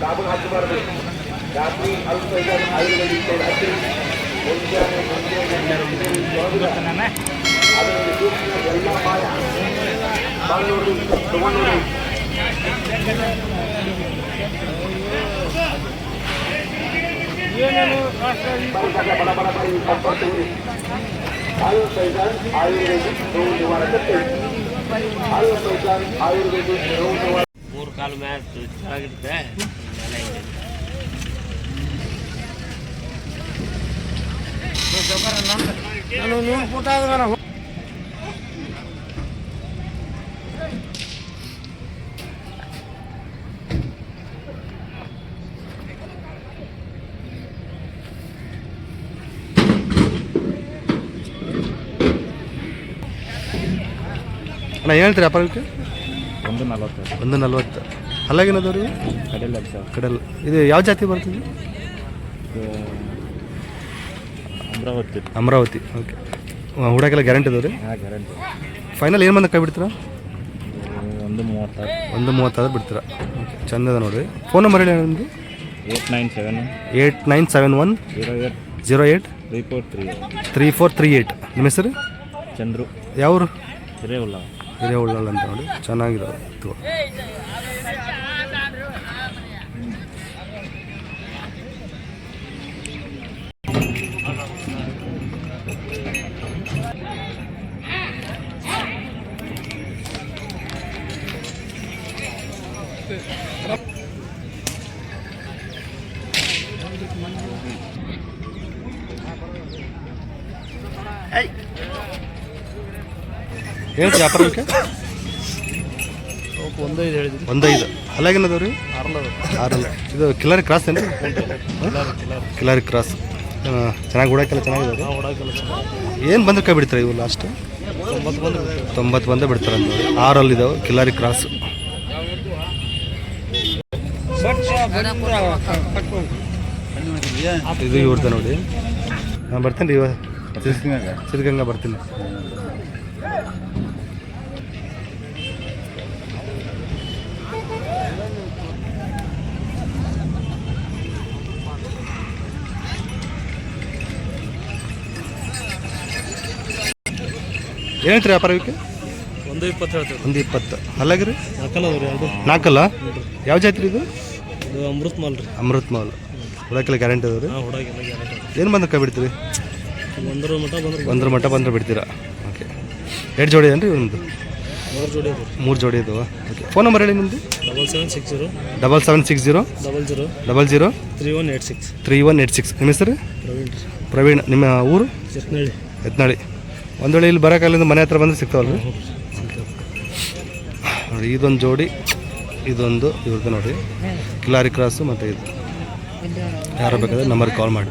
ಗಾಬು ಹಾಕಬಾರದು ರಾತ್ರಿ ಅಲ್ಪ ಇದನ್ನು ಆಯುರ್ವೇದಿಕ್ ಸೈಡ್ ಹಚ್ಚಿ ಮುಂಜಾನೆ ಮುಂಜಾನೆ ಅದರಲ್ಲಿ ಸೂಕ್ಷ್ಮ ಎಲ್ಲ ಮಾಯ ಬಾಳೋದು ತಗೊಂಡು ಬರದಾಗ ಬಡ ಬಡ ಬಡ ಬರ್ತೀವಿ ಆಯುರ್ವೇದ ಆಯುರ್ವೇದಿಕ್ ರೋಗ ನಿವಾರಕತೆ ಆಯುರ್ವೇದ ಆಯುರ್ವೇದಿಕ್ ರೋಗ ನಿವಾರಕ ಮೂರು ಕಾಲು ಮ್ಯಾಚ್ ಚೆನ್ನಾಗಿರುತ್ತೆ ಮೇಲೆ ಇದೆ. ಅಣ್ಣ ಏನು ಹೇಳ್ತೀರಿ ಅಪರಕ್ಕೆ ಒಂದು ನಲ್ವತ್ತು. ಒಂದು ನಲ್ವತ್ತು. ಅಲ್ಲಾಗೇನದವ್ರಿ ಕಡಲ್ ಕಡಲ್. ಇದು ಯಾವ ಜಾತಿ ಬರ್ತದೆ? ಅಮರಾವತಿ. ಅಮರಾವತಿ ಓಕೆ ಹುಡಕ್ಕೆಲ್ಲ ಗ್ಯಾರಂಟಿ ಅದಾವ್ರಿ ಹಾಂ ಗ್ಯಾರಂಟಿ ಫೈನಲ್ ಏನು ಬಂದ ಕೈ ಬಿಡ್ತೀರಾ? ಒಂದು ಮೂವತ್ತಾರು. ಒಂದು ಮೂವತ್ತಾರು ಬಿಡ್ತೀರ? ಓಕೆ ಚಂದ ಅದ ನೋಡ್ರಿ. ಫೋನ್ ನಂಬರ್ ಹೇಳಿ ನಿಮ್ಮದು eight nine seven eight nine seven one zero eight. Zero eight three four three three four three eight ನಿಮ್ಮ ಹೆಸರು? ಚಂದ್ರು. ಯಾವರು? ಹಿರೇ ಹಿರೇವುಳ್ಳಲ್ ಅಂತ ನೋಡಿ. ಚೆನ್ನಾಗಿದಾವೆ. ತಗೋ ಹೇಳ್ತೀರಿ? ವ್ಯಾಪಾರಕ್ಕೆ ಒಂದೈದು ಹೇಳಿದ್ರಿ. ಒಂದೈದು ಅಲ್ಲಾಗೇನದವ್ರಿ ಆರಲ್ಲ ಇದು ಕಿಲಾರಿ ಕ್ರಾಸ್ ಏನು ಕಿಲಾರಿ ಕ್ರಾಸ್. ಚೆನ್ನಾಗಿ ಓಡಾಕೆಲ್ಲ ಚೆನ್ನಾಗಿದೆ ಏನು ಬಂದ್ರೆ ಕೈ ಬಿಡ್ತಾರೆ ಇವು ಲಾಸ್ಟ್ ತೊಂಬತ್ತು ಬಂದೇ ಬಿಡ್ತಾರೆ ಅಂತ ನೋಡಿ ಆರಲ್ಲಿ ಇದಾವೆ ಕಿಲಾರಿ ಕ್ರಾಸ್. ಇದು ಇವ್ರದ್ದು ನೋಡಿ. ನಾನು ಬರ್ತೀನಿ ರೀ ಇವಾಗ ಸಿದ್ಧಗಂಗಾ ಬರ್ತೀನಿ. ಏನೈತ್ರಿ ವ್ಯಾಪಾರ ಇವಕ್ಕೆ ಒಂದು ಇಪ್ಪತ್ತು ಹೇಳ್ತೀವಿ. ಒಂದು ಇಪ್ಪತ್ತು. ಅಲ್ಲಾಗ್ರಿ ನಾಲ್ಕಲ್ಲ ಅದಾವ್ರಿ ಯಾವುದು? ನಾಲ್ಕಲ್ಲ? ಯಾವ ಜಾತ್ರೆ ಇದು? ಇದು ಅಮೃತ್ ಮಾಲ್ ರೀ. ಅಮೃತ್ ಮಾಲ್. ಹುಡಕ್ಕೆಲ್ಲ ಗ್ಯಾರಂಟಿ ಅದ ರೀ ಏನು ಬಂದಕ್ಕೆ ಕೈ ಬಿಡ್ತೀರಿ? ಒಂದರ ಮಟ್ಟ ಬಂದ್ರೆ ಒಂದ್ರ ಮಟ್ಟ ಬಂದ್ರೆ ಬಿಡ್ತೀರಾ? ಓಕೆ ಎರಡು ಜೋಡಿ ನಿಮ್ಮದು ಮೂರು ಜೋಡಿ ಅದಾವ್ರಿ ಮೂರು ಜೋಡಿ ಇದಾವೆ. ಓಕೆ ಫೋನ್ ನಂಬರ್ ಹೇಳಿ ನಿಮ್ಮದು double seven six zero. Double seven six zero. Double zero. Double zero. Three one eight six. Three one eight six. ನಿಮ್ಮ ಹೆಸರು? ಪ್ರವೀಣ್ ರೀ. ಪ್ರವೀಣ್. ನಿಮ್ಮ ಊರು? ಚಟ್ನಳ್ಳಿ ಎತ್ನಾಳಿ ಒಂದು ವೇಳೆ ಇಲ್ಲಿ ಬರೋಕಾಗಲಿಂದ ಮನೆ ಹತ್ರ ಬಂದರೆ ಸಿಗ್ತಾವಲ್ಲ ನೋಡಿ ಇದೊಂದು ಜೋಡಿ ಇದೊಂದು ಇವ್ರದ್ದು ನೋಡಿ. ಕಿಲಾರಿ ಕ್ರಾಸು ಮತ್ತು ಇದು. ಯಾರು ಬೇಕಾದ್ರೆ ನಂಬರ್ ಕಾಲ್ ಮಾಡಿ.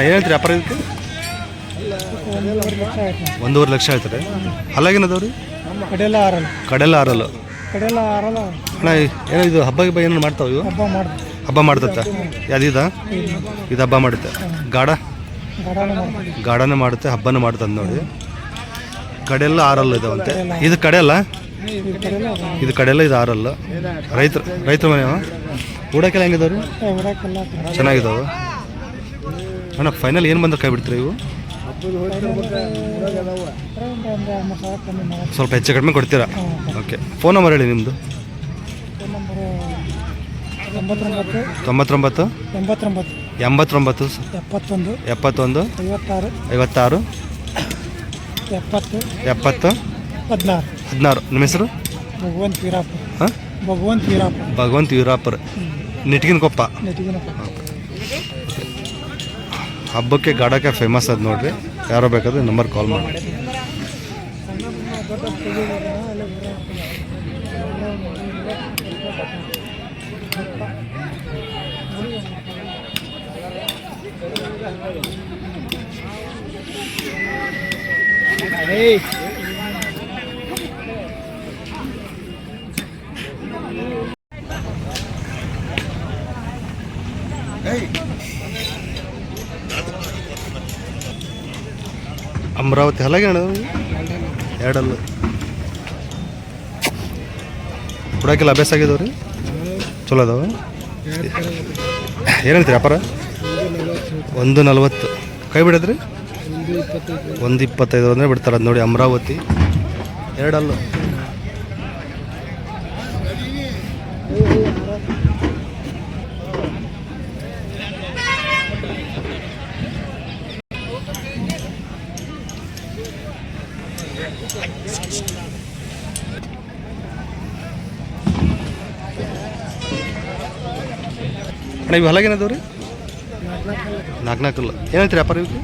ಏನು ಹೇಳ್ತೀರಿ? ಅಪರ ಇದಕ್ಕೆ? ಒಂದೂವರೆ ಲಕ್ಷ ಹೇಳ್ತಾರೆ. ಅಲ್ಲಾಗೇನದವ್ರಿ ಕಡೆಲ್ಲ ಆರಲ್ಲ ಕಡೆಲ್ಲ ಆರಲ್ಲ ಕಡೆಲ್ಲ ಆರಲ್ಲ ಅಣ್ಣ ಏನೋ ಇದು ಹಬ್ಬ ಗಿಬ್ಬ ಮಾಡ್ತಾವೆ ಮಾಡ್ತಾವ ಇವು? ಹಬ್ಬ ಮಾಡ್ದು ಹಬ್ಬ ಮಾಡ್ತತ್ತ ಯಾವ್ದಿದ ಇದು ಹಬ್ಬ ಮಾಡುತ್ತೆ. ಗಾಢ? ಗಾಢನೇ ಗಾಡನ ಮಾಡುತ್ತೆ ಹಬ್ಬನ ಮಾಡುತ್ತೆ ನೋಡಿ. ಕಡೆಲ್ಲ ಆರಲ್ಲ ಇದಾವಂತೆ. ಇದು ಕಡೆಯಲ್ಲ ಇದು ಕಡೆಯಲ್ಲ ಇದು ಆರಲ್ಲ ರೈತರು ರೈತರ ಮನೆ ಊಡಕ್ಕೆಲ್ಲ ಹೆಂಗಿದಾವ್ರಿ? ಚೆನ್ನಾಗಿದಾವೆ? ಅಣ್ಣ ಫೈನಲ್ ಏನು ಬಂದ್ರೆ ಕೈ ಬಿಡ್ತೀರಾ ಇವು? ಸ್ವಲ್ಪ ಹೆಚ್ಚು ಕಡಿಮೆ ಕೊಡ್ತೀರಾ? ಓಕೆ ಫೋನ್ ನಂಬರ್ ಹೇಳಿ ನಿಮ್ಮದು ತೊಂಬತ್ತೊಂಬತ್ತು? ಎಂಬತ್ತೊಂಬತ್ತು ಎಂಬತ್ತೊಂಬತ್ತು ಎಪ್ಪತ್ತೊಂದು ಎಪ್ಪತ್ತೊಂದು ಐವತ್ತಾರು ಐವತ್ತಾರು ಎಪ್ಪತ್ತು ಎಪ್ಪತ್ತು ಹದಿನಾರು. ಹದಿನಾರು ನಿಮ್ಮ ಹೆಸರು? ಭಗವಂತ ವೀರಾಪುರ. ಹಾಂ? ಭಗವಂತ ವೀರಾಪುರ. ಭಗವಂತ ವೀರಾಪುರ. ನಿಟ್ಗಿನ ಕೊಪ್ಪ? ನೆಟ್ಟಿಗಿನಪ್ಪ ಹಬ್ಬಕ್ಕೆ ಗಾಡಕ್ಕೆ ಫೇಮಸ್ ಅದು ನೋಡಿರಿ. ಯಾರೋ ಬೇಕಾದ್ರೆ ನಂಬರ್ ಕಾಲ್ ಮಾಡಿ. ಅಮರಾವತಿ ಹಲಗೆ ಎರಡಲ್ಲ. ಕುಡಾಕಿಲ್ಲ ಅಭ್ಯಾಸ ಆಗಿದಾವೆ ರೀ ಚಲೋ ಅದಾವ? ಏನು ಹೇಳ್ತೀರಿ ವ್ಯಾಪಾರ? ಒಂದು ನಲ್ವತ್ತು. ಕೈ ಬಿಡದ್ರಿ? ಒಂದು ಇಪ್ಪತ್ತೈದು. ಅಂದರೆ ಬಿಡ್ತಾರೆ ನೋಡಿ ಅಮರಾವತಿ. ಎರಡಲ್ಲ ಅಣ್ಣ ಇವು ಹಲಾಗೇನದವು ರೀ ನಾಲ್ಕು ನಾಲ್ಕಲ್ಲ ಏನು ಹೇಳ್ತೀರಿ ವ್ಯಾಪಾರ ಇವ್ರಿಗೆ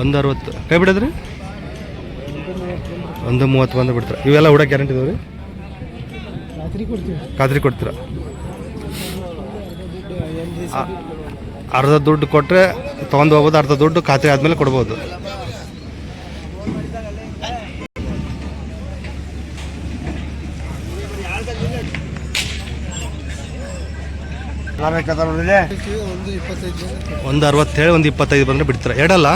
ಒಂದು ಅರವತ್ತು ಕೈ ಬಿಡದ್ರಿ? ಒಂದು ಮೂವತ್ತು ಬಂದು ಬಿಡ್ತಾರೆ. ಇವೆಲ್ಲ ಉಡೋ ಗ್ಯಾರಂಟಿ ಇದಾವೆ ರೀ ಖಾತ್ರಿ ಕೊಡ್ತೀರಾ? ಅರ್ಧ ದುಡ್ಡು ಕೊಟ್ಟರೆ ತೊಗೊಂಡು ಹೋಗ್ಬೋದು ಅರ್ಧ ದುಡ್ಡು ಖಾತ್ರಿ ಆದಮೇಲೆ ಕೊಡ್ಬೋದು. ಒಂದು ಇಪ್ಪತ್ತೈದು ಒಂದು ಅರವತ್ತೇಳು, ಒಂದು ಇಪ್ಪತ್ತೈದು ಬಂದರೆ ಬಿಡ್ತೀರಾ? ಎರಡಲ್ಲ?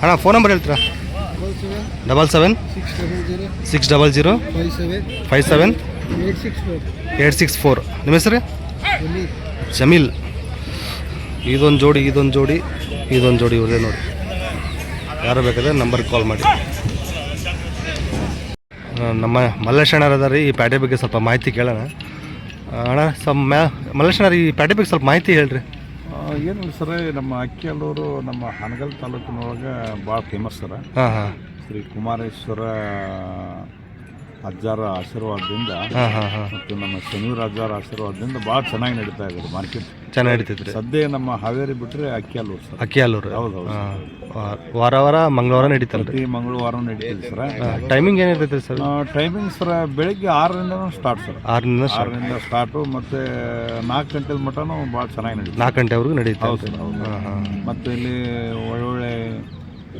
ಅಣ್ಣ ಫೋನ್ ನಂಬರ್ ಹೇಳ್ತೀರಾ? Double seven, six double zero, five seven, eight six four. ನಿಮ್ಮ ಹೆಸರು? ಜಮೀಲ್. ಇದೊಂದು ಜೋಡಿ ಇದೊಂದು ಜೋಡಿ ಇದೊಂದು ಜೋಡಿ ಇವ್ರದೇ ನೋಡಿ. ಯಾರು ಬೇಕಾದ್ರೆ ನಂಬರ್ಗೆ ಕಾಲ್ ಮಾಡಿ. ನಮ್ಮ ಮಲ್ಲೇಶಣ್ಣರ ಅದ ರೀ ಈ ಪ್ಯಾಟೆ ಬಗ್ಗೆ ಸ್ವಲ್ಪ ಮಾಹಿತಿ ಕೇಳೋಣ. ಅಣ್ಣ ಸ್ವಲ್ಪ ಮ್ಯಾ ಈ ಪ್ಯಾಟೆ ಬಗ್ಗೆ ಸ್ವಲ್ಪ ಮಾಹಿತಿ ಹೇಳ್ರಿ. ಏನು ಸರ ನಮ್ಮ ಅಕ್ಕಿಯಲ್ಲೂರು ನಮ್ಮ ಹನಗಲ್ ತಾಲೂಕಿನೊಳಗೆ ಭಾಳ ಫೇಮಸ್ ಸರ. ಹಾಂ ಹಾಂ. ಶ್ರೀ ಕುಮಾರೇಶ್ವರ ಅಜ್ಜಾರ ಆಶೀರ್ವಾದದಿಂದ ಮತ್ತು ನಮ್ಮ ಶನಿವರ ಅಜ್ಜಾರ ಆಶೀರ್ವಾದದಿಂದ ಭಾಳ ಚೆನ್ನಾಗಿ ನಡೀತಾ ಇದೆ ಮಾರ್ಕೆಟ್ ಚೆನ್ನಾಗಿ ನಡೀತೈತ್ರಿ. ಸದ್ಯ ನಮ್ಮ ಹಾವೇರಿ ಬಿಟ್ಟರೆ ಅಕ್ಕಿಯಾಲೂರು ಸರ್. ಅಕ್ಕಿಯಾಲೂರು ಹೌದು ವಾರ ವಾರ ಮಂಗಳವಾರ ನಡೀತಲ್ರಿ? ಪ್ರತಿ ಮಂಗಳವಾರ ನಡೀತಿದೆ ಸರ್. ಟೈಮಿಂಗ್ ಏನಿರ್ತೈತೆ ಸರ್? ಟೈಮಿಂಗ್ ಸರ್ ಬೆಳಿಗ್ಗೆ ಆರರಿಂದ ಸ್ಟಾರ್ಟ್ ಸರ್. ಆರರಿಂದ ಆರರಿಂದ ಸ್ಟಾರ್ಟು ಮತ್ತು ನಾಲ್ಕು ಗಂಟೆ ಮಟನೂ ಭಾಳ ಚೆನ್ನಾಗಿ ನಡೀತದೆ ನಾಲ್ಕು ಗಂಟೆವರೆಗೂ ನಡೀತಾ ಹೌದು ಸರ್ ಹೌದು ಮತ್ತು ಇಲ್ಲಿ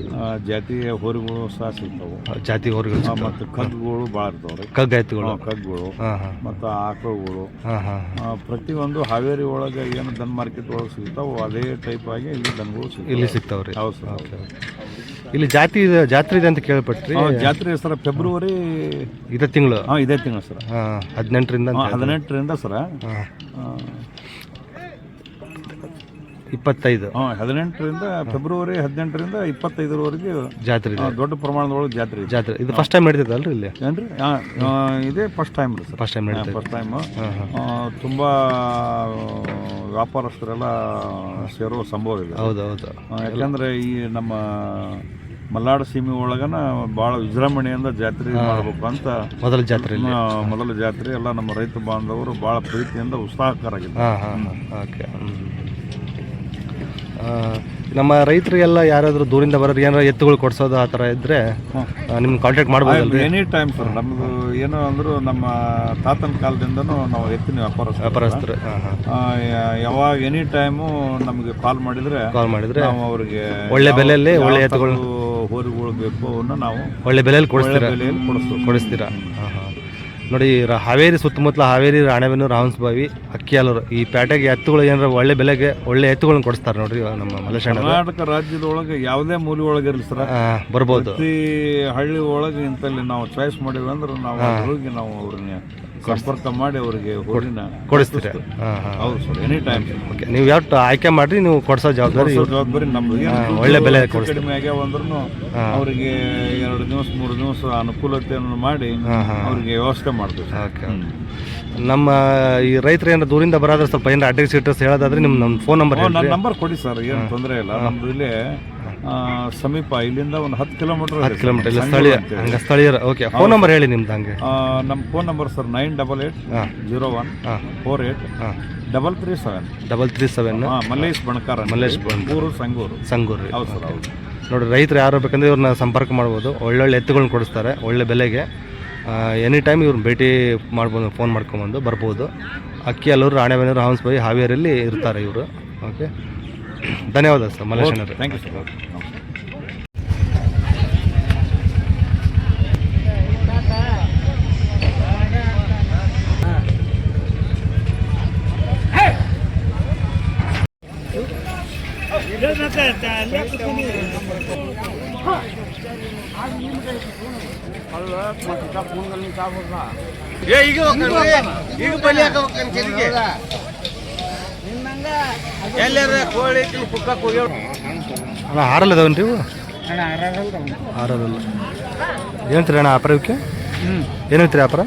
ಆ, ಜಾತಿಯ ಹೋರಿಗಳು ಸಹ ಸಿಗ್ತಾವೆ. ಜಾತಿ ಹೊರಗಳು ಮತ್ತು ಕಗ್ಗುಗಳು ಭಾಳ ಇರ್ತಾವೆ ಕಗ್ಗಾಯ್ತುಗಳು ಕಗ್ಗುಗಳು. ಹಾಂ ಹಾಂ ಮತ್ತು ಆಕಳುಗಳು. ಹಾಂ ಹಾಂ ಆ, ಪ್ರತಿಯೊಂದು ಹಾವೇರಿ ಒಳಗೆ ಏನು ದನ್ ಮಾರ್ಕೆಟ್ ಒಳಗೆ ಸಿಗ್ತಾವೆ ಅದೇ ಟೈಪ್ ಆಗಿ ಇಲ್ಲಿ ದನಗಳು ಸಿಗ್ತಾವೆ. ಇಲ್ಲಿ ಸಿಗ್ತಾವ್ರಿ. ಹೌದು ಸರ್ ಹೌದು. ಇಲ್ಲಿ ಜಾತಿ ಇದೆ- ಜಾತ್ರೆ ಇದೆ ಅಂತ ಕೇಳ್ಪಟ್ರಿ. ಆ, ಜಾತ್ರೆ ಸರ ಫೆಬ್ರವರಿ ಇದೇ ತಿಂಗಳು. ಹಾಂ ಇದೇ ತಿಂಗಳು ಸರ. ಹಾಂ ಹದಿನೆಂಟರಿಂದ. ಹದಿನೆಂಟರಿಂದ ಸರ. ಹಾಂ. ಇಪ್ಪತ್ತೈದು. ಹಾಂ ಹದಿನೆಂಟರಿಂದ ಫೆಬ್ರವರಿ ಹದಿನೆಂಟರಿಂದ ಇಪ್ಪತ್ತೈದರವರೆಗೆ ಜಾತ್ರೆ ಇದೆ. ದೊಡ್ಡ ಪ್ರಮಾಣದೊಳಗೆ ಜಾತ್ರೆ ಇದೆ. ಜಾತ್ರೆ. ಇದು ಫಸ್ಟ್ ಟೈಮ್ ನಡೀತದಲ್ರಿ ಇಲ್ಲಿ? ಏನ್ರಿ? ಆ, ಆ, ಇದೇ ಫಸ್ಟ್ ಟೈಮ್ ರೀ ಸರ್. ಫಸ್ಟ್ ಟೈಮ್ ನಡೀತದೆ ಫಸ್ಟ್ ಟೈಮ್ ತುಂಬ ವ್ಯಾಪಾರಸ್ಥರೆಲ್ಲ ಸೇರೋ ಸಂಭವ ಇದೆ. ಹೌದು ಹೌದು. ಆ, ಯಾಕಂದ್ರೆ ಈ ನಮ್ಮ ಮಲ್ನಾಡು ಸೀಮೆ ಒಳಗನ ಭಾಳ ವಿಜೃಂಭಣೆಯಿಂದ ಜಾತ್ರೆ ಮಾಡಬೇಕು ಅಂತ ಮೊದಲ ಜಾತ್ರೆ ಇಲ್ಲಿ ಆ, ಮೊದಲ ಜಾತ್ರೆ ಎಲ್ಲ ನಮ್ಮ ರೈತ ಬಾಂಧವರು ಭಾಳ ಪ್ರೀತಿಯಿಂದ ಉತ್ಸಾಹಕರಾಗಿದ್ದಾರೆ. ಹಾಂ ಹಾಂ ಓಕೆ. ನಮ್ಮ ರೈತರಿಗೆಲ್ಲ ಯಾರಾದರೂ ದೂರಿಂದ ಬರೋರು ಏನಾರ ಎತ್ತುಗಳು ಕೊಡ್ಸೋದು ಆ ಥರ ಇದ್ದರೆ ನಿಮ್ಗೆ ಕಾಂಟ್ಯಾಕ್ಟ್ ಮಾಡ್ಬೋದು ಎನಿ ಟೈಮ್ ಸರ್ ನಮ್ಮದು ಏನು ಅಂದರೂ ನಮ್ಮ ತಾತನ ಕಾಲದಿಂದನೂ ನಾವು ಎತ್ತಿನ ವ್ಯಾಪಾರ ವ್ಯಾಪಾರಸ್ಥರು ಯಾವಾಗ ಎನಿ ಟೈಮು ನಮಗೆ ಕಾಲ್ ಮಾಡಿದರೆ ಕಾಲ್ ಮಾಡಿದರೆ ನಾವು ಅವರಿಗೆ ಒಳ್ಳೆ ಬೆಲೆಯಲ್ಲಿ ಒಳ್ಳೆ ಎತ್ತುಗಳು ಹೋರಿಗಳು ಬೇಕು ಅವನ್ನ ನಾವು ಒಳ್ಳೆ ಬೆಲೆಯಲ್ಲಿ ಕೊಡಿಸ್ತೀರಾ. ಕೊಡಿಸ್ತೀರಾ? ಹಾಂ ಹಾಂ. ನೋಡಿ ಹಾವೇರಿ ಸುತ್ತಮುತ್ತಲ ಹಾವೇರಿ ರಾಣೆಬೆನ್ನೂರು ರಾವನ್ಸ್ಬಾವಿ ಅಕ್ಕಿಯಾಲೂರು. ಈ ಪೇಟೆಗೆ ಎತ್ತುಗಳು ಏನಾರ ಒಳ್ಳೆ ಬೆಲೆಗೆ ಒಳ್ಳೆ ಎತ್ತುಗಳನ್ನ ಕೊಡಿಸ್ತಾರೆ ನೋಡ್ರಿ ನಮ್ಮ ಮಲೇಶ್ ಕರ್ನಾಟಕ ರಾಜ್ಯದೊಳಗೆ ಯಾವುದೇ ಮೂಲೆ ಒಳಗೆ ಇರಲಿ ಸರ್ ಬರ್ಬೋದು. ಹಳ್ಳಿ ಒಳಗೆ ಇಂತಲ್ಲಿ ನಾವು ಚಾಯ್ಸ್ ಮಾಡಿಲ್ಲ ಅಂದ್ರೆ ನಾವು ಹೋಗಿ ನಾವು ಅವ್ರನ್ನ ಸಂಪರ್ಕ ಮಾಡಿ ಅವರಿಗೆ ಕೊಡಿಸ್ತೀರಾ? ಹಾಂ ಹಾಂ. ಹೌದು ಸರ್ ಎನಿ ಟೈಮ್ ಓಕೆ ನೀವು ಯಾವ ಆಯ್ಕೆ ಮಾಡಿರಿ ನೀವು ಕೊಡಿಸೋ ಜವಾಬ್ದಾರಿ ಜವಾಬ್ದಾರಿ ನಮ್ದು. ಏನು ಹಾ, ಒಳ್ಳೆ ಬೆಲೆ ಹೆಚ್ಚು. ಕಡಿಮೆ ಆಗ್ಯಾವ ಅಂದ್ರೂ ಅವರಿಗೆ ಎರಡು ದಿವಸ ಮೂರು ದಿವಸ ಅನುಕೂಲತೆಯನ್ನು ಮಾಡಿ ಹಾಂ ಹಾಂ. ಅವ್ರಿಗೆ ವ್ಯವಸ್ಥೆ ಮಾಡ್ತೀವಿ ಸರ್. ಓಕೆ ನಮ್ಮ ಈ ರೈತರು ಏನಾರ ದೂರಿಂದ ಬರಾದ್ರೆ ಸ್ವಲ್ಪ ಏನಾರ ಅಡ್ರೆಸ್ ಇಟ್ರೆಸ್ ಹೇಳೋದಾದ್ರೆ ನಿಮ್ಮ ನಮ್ಮ ಫೋನ್ ನಂಬರ್ ನನ್ನ ನಂಬರ್ ಕೊಡಿ ಸರ್ ಏನು ತೊಂದರೆ ಇಲ್ಲ. ನಮ್ದು ಇಲ್ಲೇ ಸಮೀಪ ಇಲ್ಲಿಂದ ಒಂದು ಹತ್ತು ಕಿಲೋಮೀಟರ್ ಹತ್ತು ಕಿಲೋಮೀಟರ್ ಇಲ್ಲ ಸ್ಥಳೀಯ ಹಂಗೆ ಸ್ಥಳೀಯರ ಓಕೆ ಫೋನ್ ನಂಬರ್ ಹೇಳಿ ನಿಮ್ದು ಹಂಗೆ. ನಮ್ಮ phone number sir nine double eight zero one four eight double three seven double three seven Mallesh Banakara Mallesh Banakuru. Sanguru. Sanguru ರೀ. ಹೌದು ಸರ್ ಹೌದು. ನೋಡಿ ರೈತರು ಯಾರು ಬೇಕಂದ್ರೆ ಇವ್ರನ್ನ ಸಂಪರ್ಕ ಮಾಡ್ಬೋದು. ಒಳ್ಳೊಳ್ಳೆ ಎತ್ತುಗಳನ್ನ ಕೊಡಿಸ್ತಾರೆ ಒಳ್ಳೆ ಬೆಲೆಗೆ. ಎನಿ ಟೈಮ್ ಇವ್ರನ್ನ ಭೇಟಿ ಮಾಡ್ಬೋದು ಫೋನ್ ಮಾಡ್ಕೊಂಬಂದು ಬರ್ಬೋದು. ಅಕ್ಕಿ ಅಲ್ಲೂರು ರಾಣೆಬೆನ್ನೂರು ಹಾಂಸ್ಬೈ ಹಾವೇರಿಯಲ್ಲಿ ಇರ್ತಾರೆ ಇವರು. ಓಕೆ. ಧನ್ಯವಾದ ಸರ್ ಮಲ್ಲೇಶನವರು ಥ್ಯಾಂಕ್ ಯು ಸರ್ ಅಣ್ಣ ಹಾರಲ್ ಇದಾವನ್ರಿ ಇವು? ಹಾರಲ್ಲ ಏನಂತೀರಿ ಅಣ್ಣ. ವ್ಯಾಪಾರ ಇವಕ್ಕೆ? ಏನು ಹೇಳ್ತೀರಿ ವ್ಯಾಪಾರ?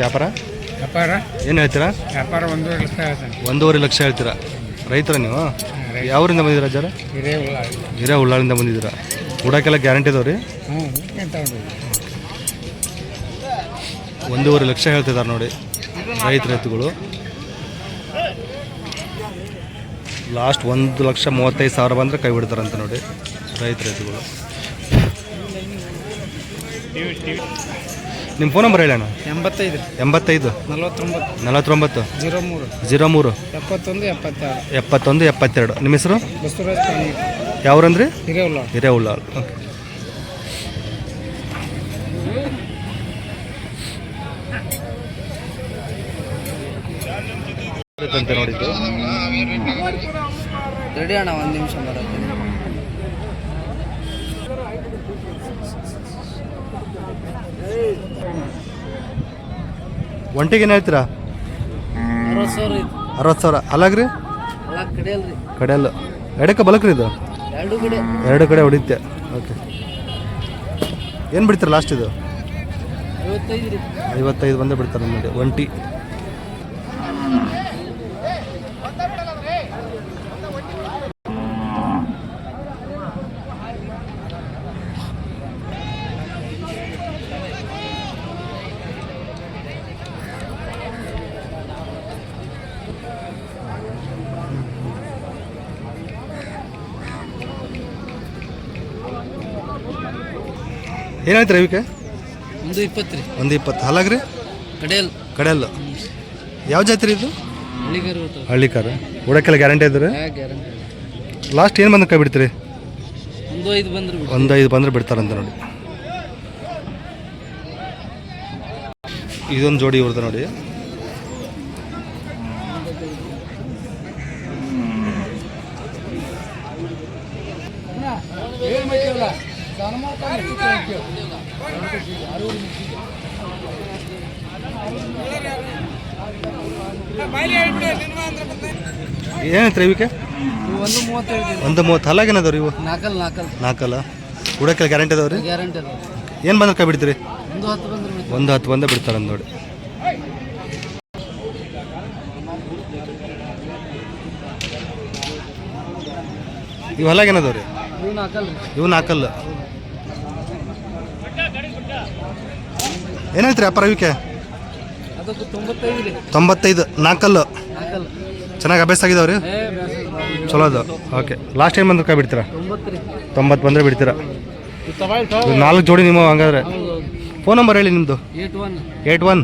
ವ್ಯಾಪಾರ? ವ್ಯಾಪಾರ? ಏನು ಹೇಳ್ತೀರಾ? ವ್ಯಾಪಾರ ಒಂದೂವರೆ ಲಕ್ಷ ಒಂದೂವರೆ ಲಕ್ಷ ಹೇಳ್ತೀರಾ? ರೈತರ ನೀವು? ಯಾವರಿಂದ ಬಂದಿದ್ದೀರಾ ಜರ ಹಿರೇ ಉಳ್ಳ ಹಿರೇ ಉಳ್ಳಾಳಿಂದ ಬಂದಿದ್ದೀರಾ? ಉಡಕ್ಕೆಲ್ಲ ಗ್ಯಾರಂಟಿ ಇದಾವೆ ರೀ? ಹ್ಞೂ ತಗೊಂಡು ಒಂದೂವರೆ ಲಕ್ಷ ಹೇಳ್ತಿದ್ದಾರೆ ನೋಡಿ ರೈತರ ಎತ್ತುಗಳು ಲಾಸ್ಟ್ ಒಂದು ಲಕ್ಷ ಮೂವತ್ತೈದು ಸಾವಿರ ಬಂದರೆ ಕೈ ಬಿಡ್ತಾರಂತ ನೋಡಿ ರೈತ ನಿಮ್ಮ ಫೋನ್ ನಂಬರ್ ಹೇಳೋಣ ಎಂಬತ್ತೈದು. ಎಂಬತ್ತೈದು. ನಲವತ್ತೊಂಬತ್ತು. ನಲವತ್ತೊಂಬತ್ತು. ಜೀರೋ ಮೂರು ಜೀರೋ ಮೂರು ಎಪ್ಪತ್ತೊಂದು ಎಪ್ಪತ್ತಾರು. ಎಪ್ಪತ್ತೊಂದು ಎಪ್ಪತ್ತೆರಡು. ನಿಮ್ಮ ಹೆಸರು? ಬಸವರಾಜ್ ಹಿರೇ ಯಾವ್ರಂದ್ರಿ? ಹಿರೇ ಉಳ್ಳ ಹಿರೇಉಳ್ಳಾಳ್ ಓಕೆ ಅಂತ ನೋಡಿದ್ದು. ರೆಡಿ ಅಣ್ಣ ಒಂದು ನಿಮಿಷ ಬರುತ್ತೆ. ಒಂಟಿಗೆ ಏನು ಹೇಳ್ತೀರಾ? ಅರವತ್ತು ಸಾವಿರ ಅಲ್ಲಾಗ್ರಿ? ಕಡೆಯಲ್ಲ. ಎಡಕ್ಕೆ ಬಲಕ್ರಿ ಇದು? ಎರಡು ಕಡೆ. ಹೊಡಿತೆ ಓಕೆ. ಏನು ಬಿಡ್ತೀರಾ ಲಾಸ್ಟ್ ಇದು? ಐವತ್ತೈದು ಬಂದೇ ಬಿಡ್ತಾರೆ ನೋಡಿ ಒಂಟಿ. ಏನು ರೀ ಒಂದು ಇಪ್ಪತ್ತು ರೀ. ಒಂದು ಇಪ್ಪತ್ತು. ಹಾಲಾಗ್ರಿ? ಕಡಿಯಲ್ ಕಡೆಯಲ್ಲ ಯಾವ ಜಾತ್ರೆ ಇದು? ಹಳ್ಳಿಗಾರು ಊಟ ಹಳ್ಳಿ ಕಾರ ಉಡಕ್ಕೆಲ್ಲ ಗ್ಯಾರಂಟಿ ಇದ್ರೆ ಗ್ಯಾರಂಟಿ ಲಾಸ್ಟ್ ಏನು ಬಂದು ಕೈ ಬಿಡ್ತೀರಿ? ಒಂದು ಐದು ಬಂದ್ರೆ ಬಿಡು ಒಂದು ಐದು ಬಂದರೆ ಬಿಡ್ತಾರಂತ ನೋಡಿ. ಇದೊಂದು ಜೋಡಿ ಇವ್ರದ್ದು ನೋಡಿ. ಏನೈತ್ರಿ ಇವಕ್ಕೆ? ಇವು ಒಂದು ಮೂವತ್ತೇಳು ಒಂದು ಮೂವತ್ತು ಹಲಾಗೇನದವ್ರಿ ಇವು? ನಾಲ್ಕಲ್ ನಾಲ್ಕಲ್ ನಾಲ್ಕಲ್ಲ ಉಡಕ್ಕೆ ಗ್ಯಾರಂಟಿ ಅದಾವ ರೀ ಗ್ಯಾರಂಟಿ ಅದ ಏನು ಬಂದ್ರೆ ಕೈ ಬಿಡ್ತೀರಿ? ಒಂದು ಹತ್ತು ಬಂದ್ರೆ ಬಿಡ್ತಾರೆ ಒಂದು ಹತ್ತು ಬಂದೇ ಬಿಡ್ತಾರಂತ ನೋಡಿ. ಇವು ಹಲಾಗೇನದವ ರೀ. ಇವು ನಾಲ್ಕಲ್ಲ ಏನೈತ್ರಿ ಅಪ್ಪ ಅದಕ್ಕೆ ತೊಂಬತ್ತೈದು ನಾಲ್ಕಲ್ಲು ನಾಲ್ಕಲ್ ಚೆನ್ನಾಗಿ ಅಭ್ಯಾಸ ಆಗಿದಾವ್ರಿ? ಚಲೋ ಅದು. ಓಕೆ ಲಾಸ್ಟ್ ಟೈಮ್ ಬಂದ್ರೆ ಕಾಯಿ ಬಿಡ್ತೀರಾ? ತೊಂಬತ್ತು ಬಂದರೆ ಬಿಡ್ತೀರಾ? ನಾಲ್ಕು ಜೋಡಿ ನಿಮ್ಮ ಹಂಗಾದ್ರೆ. ಫೋನ್ ನಂಬರ್ ಹೇಳಿ ನಿಮ್ಮದು eight one.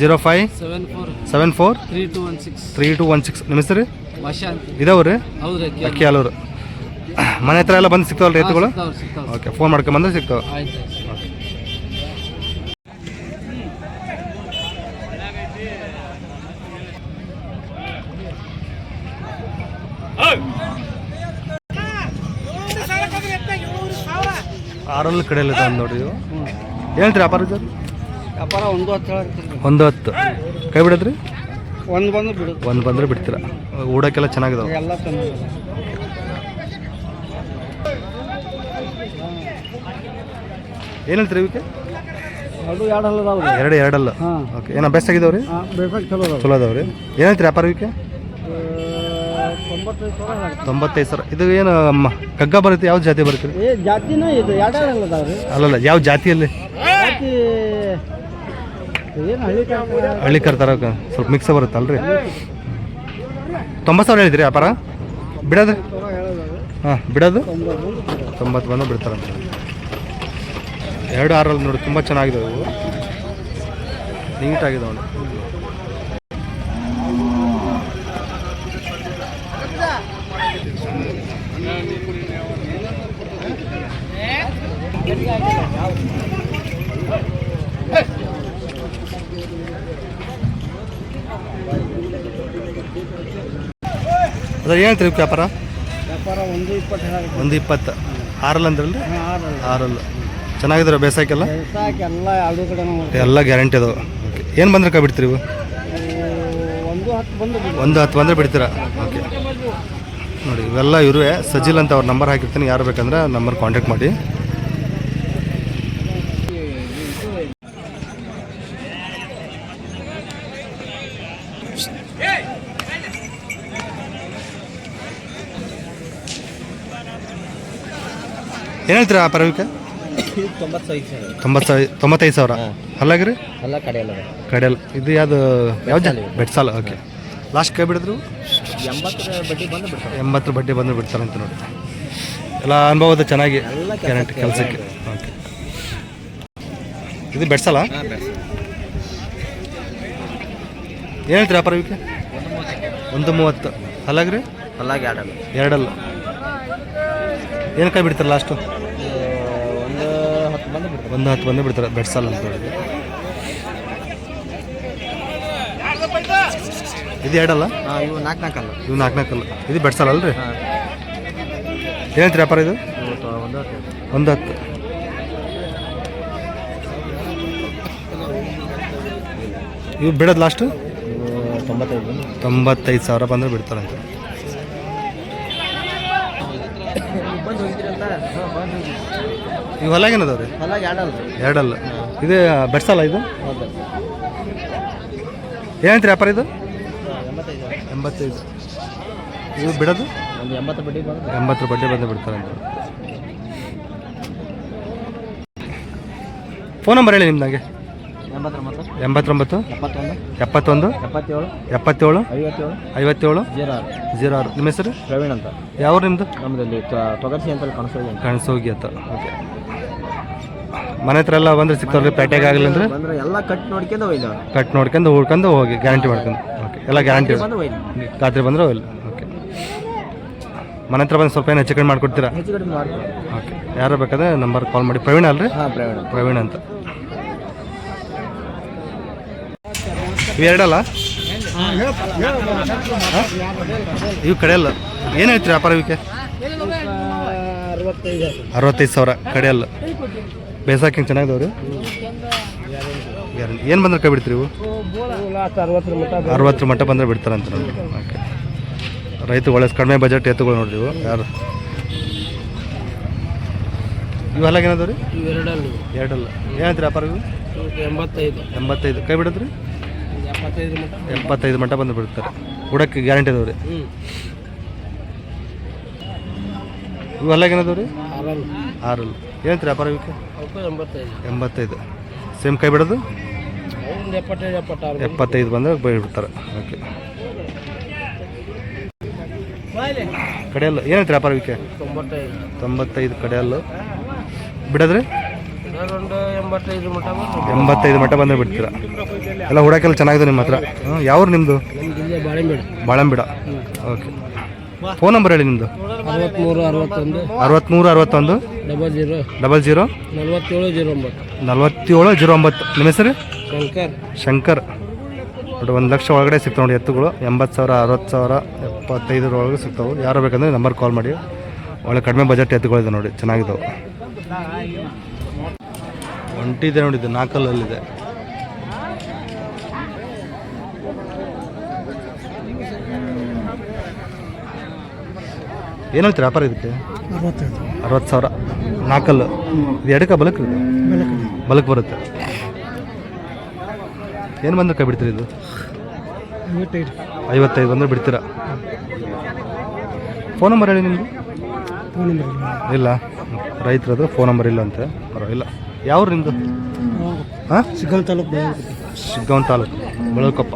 Zero five. Seven four. Seven four. Three two one six. Three two one six. ನಿಮ್ಮ ಹೆಸರು? ಇದಾವ್ರಿ ಅಂತ ಇದಾವೆ ರೀ ಅಕ್ಕಿ ಹಾಲೂರು. ಮನೆ ಹತ್ರ ಎಲ್ಲ ಬಂದು ಸಿಗ್ತಾವಲ್ಲ ರೈತಗಳು ಓಕೆ ಫೋನ್ ಮಾಡ್ಕೊಂಬಂದ್ರೆ ಸಿಗ್ತಾವೆ. ಆರಲ್ಲಿ ಕಡೆಯಲ್ಲಿ ತಂದು ನೋಡಿ ಇವು. ಹೇಳ್ತೀರಿ ವ್ಯಾಪಾರ ಸರ್ ವ್ಯಾಪಾರ ಒಂದು ಹತ್ತು ಹೇಳ್ತೀರಿ ಒಂದು ಹತ್ತು. ಕೈ ಬಿಡದ್ರಿ? ಒಂದು ಬಂದು ಬಿಡು ಒಂದು ಬಂದ್ರೆ ಬಿಡ್ತೀರಾ? ಊಡಕ್ಕೆಲ್ಲ ಚೆನ್ನಾಗಿದಾವೆ? ಎಲ್ಲ ಚೆನ್ನಾಗಿದೆ ಏನು ಹೇಳ್ತೀರಿ ಇವಕ್ಕೆ ಎರಡು ಎರಡು ಹಲ್ಲ ಅದಾವ್ರಿ ಎರಡು ಎರಡಲ್ಲ. ಹಾಂ. ಓಕೆ ಏನು ಅಭ್ಯಾಸ ಆಗಿದಾವೆ ರೀ ಹಾಂ ಬೇಕಾಗಿ ಚಲೋ ಅದಾವ. ಚಲೋ ಅದಾವ್ರಿ. ರೀ ಏನು ಹೇಳ್ತೀರಿ ವ್ಯಾಪಾರ ಇವಕ್ಕೆ ತೊಂಬತ್ತೈದು ಸಾವಿರ ಇದು ಏನು ಮ ಕಗ್ಗ ಬರುತ್ತೆ ಯಾವ ಜಾತಿ ಬರುತ್ತೆ? ರೀ ಜಾತಿನೂ ಇದು ಎರಡು ಅದಾವ್ರಿ ಅಲ್ಲಲ್ಲ ಯಾವ ಜಾತಿಯಲ್ಲಿ? ಜಾತಿ ಏನು ಹಳ್ಳಿ ಕಾಲ ಹಳ್ಳಿ ಕರ್ತಾರ ಸ್ವಲ್ಪ ಮಿಕ್ಸ್ ಬರುತ್ತಲ್ರಿ ತೊಂಬತ್ತು ಸಾವಿರ ಹೇಳಿದ್ರಿ ವ್ಯಾಪಾರ? ಬಿಡೋದು? ಹಾಂ ಬಿಡೋದು? ತೊಂಬತ್ತು ಬಂದು ಬಿಡ್ತಾರಂತ ಎರಡು ಆರಲ್ಲಿ ನೋಡಿ ತುಂಬ ಚೆನ್ನಾಗಿದೆ ಅವು ನೀಟಾಗಿದೆ ನೋಡಿ ಅದ್ರ ಏನು ಹೇಳ್ತೀರಿ ವ್ಯಾಪಾರ? ವ್ಯಾಪಾರ ಒಂದು ಇಪ್ಪತ್ತು ಹೇಳಿ ಒಂದು ಇಪ್ಪತ್ತು. ಆರಲ್ಲ ಅಂದ್ರಲ್ಲ ಆರು ಆರಲ್ಲ. ಚೆನ್ನಾಗಿದ್ರೆ ಬೇಸಾಯಕ್ಕೆಲ್ಲ? ಎಲ್ಲ ಎರಡು ಎಲ್ಲ ಗ್ಯಾರಂಟಿ ಅದಾವೆ. ಏನು ಬಂದ್ರೆ ಕ ಬಿಡ್ತೀರಿ ಇವು? ಒಂದು ಹತ್ತು ಬಂದು ಬಿಡು. ಒಂದು ಹತ್ತು ಬಂದರೆ ಬಿಡ್ತೀರಾ? ಓಕೆ. ನೋಡಿ ಇವೆಲ್ಲ ಇರುವೆ. ಸಜಿಲ್ ಅಂತ ಅವ್ರ ನಂಬರ್ ಹಾಕಿರ್ತೀನಿ. ಯಾರು ಬೇಕಂದ್ರೆ ನಂಬರ್ ಕಾಂಟ್ಯಾಕ್ಟ್ ಮಾಡಿ. ಏನು ಹೇಳ್ತೀರಾ ಪರವಿಕೆ? ತೊಂಬತ್ತು ಸಾವಿರ. ತೊಂಬತ್ತೈದು ಸಾವಿರ? ಅಲ್ಲಾಗ್ರಿ? ಕಡೆಯಲ್ಲ ಇದು ಎಲ್ಲ ಕಡೆಯಲ್ಲ. ಇದು ಯಾವುದು? ಸಾಲ ಬೆಟ್ಸಾಲ? ಓಕೆ. ಲಾಸ್ಟ್ ಕೈ ಬಿಡಿದ್ರು? ಎಂಬತ್ತರ ಬಡ್ಡಿ ಬಂದು ಬಿಡ್ತಾರೆ. ಎಂಬತ್ತರ ಬಡ್ಡಿ ಬಂದು ಅಂತ ನೋಡಿ. ಎಲ್ಲ ಅನುಭವದ ಚೆನ್ನಾಗಿ ಗ್ಯಾರಂಟಿ ಕೆಲಸಕ್ಕೆ. ಓಕೆ. ಇದು ಬೆಟ್ಸಲ್ಲ ಏನು ಹೇಳ್ತೀರಾ ಪರವಿಕೆ? ಒಂದು ಮೂವತ್ತು. ಅಲ್ಲಾಗ್ರಿ? ಅಲ್ಲಾಗ ಎರಡಲ್ಲ. ಎರಡಲ್ಲ. ಏನು ಕೈ ಬಿಡ್ತಾರೆ ಲಾಸ್ಟು ಒಂದು ಹತ್ತು ಬಂದು ಬಿಡ್ತಾರೆ ಒಂದು ಹತ್ತು ಬಂದು ಬಿಡ್ತಾರೆ ಬೆಟ್ಸಲ್ಲ ಅಂತ ಹೇಳಿ ಇದು ಎರಡಲ್ಲ? ಇವು ನಾಲ್ಕು ನಾಲ್ಕಲ್ಲ ಇವು ನಾಲ್ಕು ನಾಲ್ಕಲ್ಲ ಇದು ಬೆಟ್ಸಲ್ಲ ಅಲ್ರಿ? ಹೇಳ್ತೀರಾ ಏನು ಹೇಳ್ತೀರಿ ವ್ಯಾಪಾರ ಇದು? ಒಂದು ಹತ್ತು. ಇವು ಬಿಡೋದು ಲಾಸ್ಟು ತೊಂಬತ್ತೈದು. ತೊಂಬತ್ತೈದು ಸಾವಿರ ಬಂದರೆ ಬಿಡ್ತಾರಂತ ಬಂದು ಹೋಗಿದ್ರಂತ ಹಾಂ ಬಂದು ಹೋಗಿ ಇವು ಹೊಲಾಗೇನದಾವ ರೀ? ಎರಡಲ್ಲ ಎರಡಲ್ಲ. ಇದು ಬೆಟ್ಸಲ್ಲ ಇದು? ಏನಂತ ವ್ಯಾಪಾರ ಇದು? ಎಂಬತ್ತೈದು ಇದು ಬಿಡೋದು? ಒಂದು ಎಂಬತ್ತು ಬಡ್ಡಿ ಬಂದು ಬಿಡ್ತಾರೆ ಬಡ್ಡಿ ಬಂದು ಬಿಡ್ತಾರಂತ ಫೋನ್ ನಂಬರ್ ಹೇಳಿ ನಿಮ್ದಂಗೆ. ಎಂಬತ್ತೊಂಬತ್ತು? ಎಪ್ಪತ್ತೊಂದು? ಎಪ್ಪತ್ತೇಳು? ಐವತ್ತೇಳು? ಜೀರೋ ಆರು. ನಿಮ್ಮ ಹೆಸರು? ಪ್ರವೀಣ್ ಅಂತ. ಯಾವ ನಿಮ್ಮದು ನಮ್ಮದಲ್ಲಿ ತೊಗರ್ಸಿ ಅಂತ ಕಣಸೋಗಿ ಅಂತ. ಓಕೆ. ಮನೆ ಹತ್ರ ಎಲ್ಲ ಬಂದ್ರೆ ಸಿಗ್ತಾವ್ರಿ ಪೇಟೆಗೆ ಆಗಲಿ ಅಂದ್ರೆ? ಎಲ್ಲ ಕಟ್ ನೋಡ್ಕೊಂಡು ಹೋಗಿ ಕಟ್ ನೋಡ್ಕೊಂಡು ಹುಡ್ಕೊಂಡು ಹೋಗಿ ಗ್ಯಾರಂಟಿ ಮಾಡ್ಕೊಂಡು. ಓಕೆ. ಎಲ್ಲ ಗ್ಯಾರಂಟಿ ಖಾತ್ರಿ ಬಂದ್ರೆ ಇಲ್ಲ ಓಕೆ. ಮನೆ ಹತ್ರ ಬಂದು ಸ್ವಲ್ಪ ಏನು ಹೆಚ್ಚು ಕಡಿಮೆ ಮಾಡ್ಕೊಡ್ತೀರಾ? ಓಕೆ. ಯಾರು ಬೇಕಾದ್ರೆ ನಂಬರ್ ಕಾಲ್ ಮಾಡಿ. ಪ್ರವೀಣ್ ಅಲ್ರಿ? ಪ್ರವೀಣ್ ಅಂತ. ಅಂತ ಇವು ಕಡೆಯಲ್ಲ. ಏನು ಹೇಳ್ತೀರಿ ವ್ಯಾಪಾರ ಇವಕ್ಕೆ ಅರವತ್ತೈದು ಸಾವಿರ ಕಡೆಯಲ್ಲ. ಬೇಸಾಕಿ ಹಿಂಗೆ ಚೆನ್ನಾಗಿದಾವ್ರಿ? ಏನು ಬಂದ್ರೆ ಕೈ ಬಿಡ್ತೀರಿ ಇವು? ಅರವತ್ತರ ಮಟ್ಟ ಬಂದ್ರೆ ಬಿಡ್ತಾರಂತ ನೋಡಿ. ಓಕೆ ರೈತ ಒಳ್ಳೆ ಕಡಿಮೆ ಬಜೆಟ್ ಎತ್ತುಗಳು ನೋಡ್ರಿ ಇವು. ಯಾರು? ಇವೆಲ್ಲ ಅಲ್ಲಾಗ ಏನದಾವ ರೀ ಇವೆರಡಲ್ಲಿ ಎರಡಲ್ಲ. ಏನಂತೀರಿ ವ್ಯಾಪಾರ ಇವು ಎಂಬತ್ತೈದು. ಎಂಬತ್ತೈದು. ಕೈ ಬಿಡದ್ರಿ ಎಪ್ಪತ್ತೈದು ಮಟ್ಟ ಬಂದು ಬಿಡ್ತಾರೆ ಹುಡಕ್ಕೆ ಗ್ಯಾರಂಟಿ ಅದಾವ ರೀ. ಇವೆಲ್ಲ ಏನದಾವ ರೀ? ಆರು ಏನಂತೀರಿ ವ್ಯಾಪಾರ ಇವಕ್ಕೆ ಎಂಬತ್ತೈದು. ಸೇಮ್ ಕೈ ಬಿಡೋದು? ಎಪ್ಪತ್ತೈದು ಬಂದರೆ ಬಿಡ್ತಾರೆ. ಓಕೆ ಕಡೆಯಲ್ಲ. ಏನಂತೀರಿ ವ್ಯಾಪಾರ ವಿಕೆ ತೊಂಬತ್ತೈದು ಕಡೆಯಲ್ಲು. ಬಿಡೋದ್ರಿ? ಎಂಬತ್ತೈದು ಮಠ ಮಟ್ಟ ಬಂದರೆ ಬಿಡ್ತೀರಾ ಎಲ್ಲ ಹುಡಕೆಲ್ಲ ಚೆನ್ನಾಗಿದೆ ನಿಮ್ಮ ಹತ್ರ. ಹಾಂ ಯಾವ್ರು ನಿಮ್ಮದು ಬಾಳೆಂಬೇಡ. ಬಾಳಂಬಿಡ ಓಕೆ. ಫೋನ್ ನಂಬರ್ ಹೇಳಿ ನಿಮ್ಮದು ಅರವತ್ತ್ಮೂರು ಅರವತ್ತೊಂದು. ಅರವತ್ತ್ಮೂರು ಅರವತ್ತೊಂದು. Double zero. Double zero. ನಲ್ವತ್ತೇಳು ಜೀರೋ ಒಂಬತ್ತು. ನಲ್ವತ್ತೇಳು ಜೀರೋ ಒಂಬತ್ತು. ನಿಮ್ಮ ಹೆಸರು? ಶಂಕರ್. ಶಂಕರ್. ನೋಡಿ ಒಂದು ಲಕ್ಷ ಒಳಗಡೆ ಸಿಗ್ತಾವೆ ನೋಡಿ ಎತ್ತುಗಳು. ಎಂಬತ್ತು ಸಾವಿರ ಅರವತ್ತು ಸಾವಿರ ಎಪ್ಪತ್ತೈದರ ಒಳಗೆ ಸಿಗ್ತಾವೆ. ಯಾರು ಬೇಕಂದ್ರೆ ನಂಬರ್ ಕಾಲ್ ಮಾಡಿ. ಒಳ್ಳೆ ಕಡಿಮೆ ಬಜೆಟ್ ಎತ್ತುಗಳಿದೆ ನೋಡಿ ಚೆನ್ನಾಗಿದ್ದಾವೆ ಒಂಟಿದೆ ನೋಡಿದ್ದು ನಾಲ್ಕಲ್ಲಲ್ಲಿದೆ. ಏನು ಹೇಳ್ತೀರಿ ವ್ಯಾಪಾರ ಇದಕ್ಕೆ? ಅರವತ್ತು ಸಾವಿರ. ನಾಲ್ಕಲ್ಲು. ಇದು ಎಡಕ್ಕೆ ಬಲಕ್ ಬಲಕ್ ಬರುತ್ತೆ. ಏನು ಬಂದ್ರೆ ಬಿಡ್ತೀರಿ ಇದು? ಐವತ್ತೈದು ಬಂದ್ರೆ ಬಿಡ್ತೀರಾ? ಫೋನ್ ನಂಬರ್ ಹೇಳಿ ನಿಮ್ಮದು ಫೋನ್ ಇಲ್ಲ. ರೈತರದು ಫೋನ್ ನಂಬರ್ ಇಲ್ಲ ಅಂತೆ. ಪರವಾಗಿಲ್ಲ. ಯಾವ್ರು ನಿಮ್ಮದು ಹಾಂ? ಸಿಗಲ್ ತಾಲೂಕು ಶಿಗ್ಗಾಂವ್ ತಾಲೂಕು ಬಳಕೊಪ್ಪ